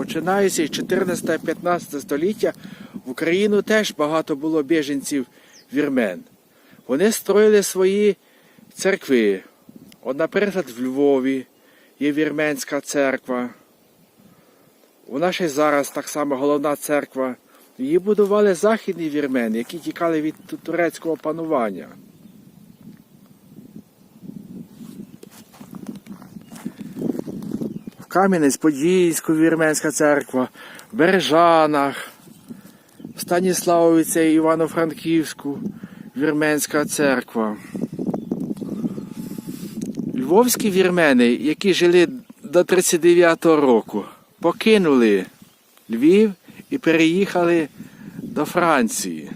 починаючи з 14-15 століття, в Україну теж багато було біженців вірмен. Вони строїли свої церкви. От, наприклад, в Львові є вірменська церква. У нас і зараз так само головна церква. Її будували західні вірмени, які тікали від турецького панування. Кам'янець-Подільську вірменська церква, в Бережанах, і Івано-Франківську вірменська церква. Львовські вірмени, які жили до 39-го року, покинули Львів і переїхали до Франції.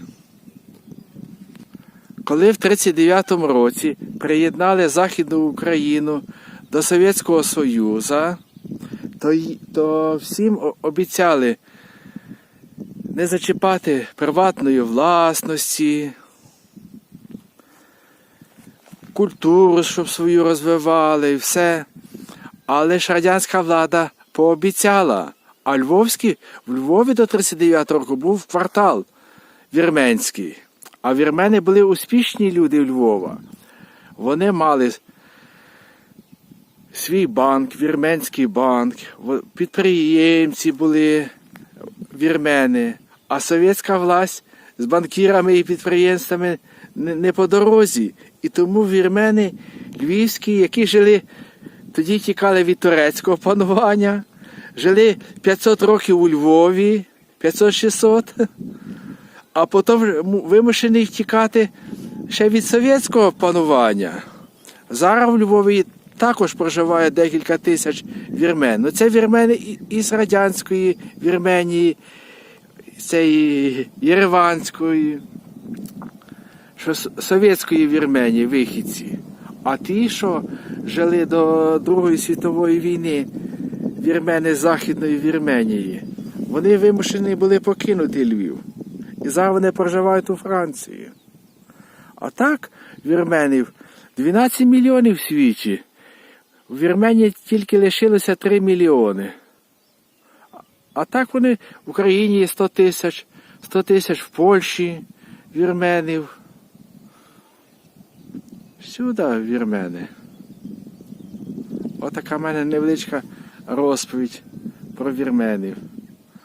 Коли в 39-му році приєднали Західну Україну до Совєтського Союзу, то, то всім обіцяли не зачіпати приватної власності, культуру, щоб свою розвивали і все. Але ж радянська влада пообіцяла. А Львовський, в Львові до 39 року був квартал вірменський. А вірмени були успішні люди Львова. Вони мали свій банк, вірменський банк, підприємці були вірмени, а совєтська власть з банкірами і підприємствами не, по дорозі. І тому вірмени львівські, які жили, тоді тікали від турецького панування, жили 500 років у Львові, 500-600, а потім му- вимушені втікати ще від совєтського панування. Зараз в Львові також проживає декілька тисяч вірмен. Ну, це вірмени із радянської Вірменії, цієї Єреванської, що совєтської Вірменії, вихідці. А ті, що жили до Другої світової війни, вірмени Західної Вірменії, вони вимушені були покинути Львів. І зараз вони проживають у Франції. А так, вірменів 12 мільйонів в світі. У Вірменії тільки лишилося 3 мільйони. А так вони в Україні є 100 тисяч, 100 тисяч в Польщі вірменів. Всюди вірмени. Отака в мене невеличка розповідь про вірменів.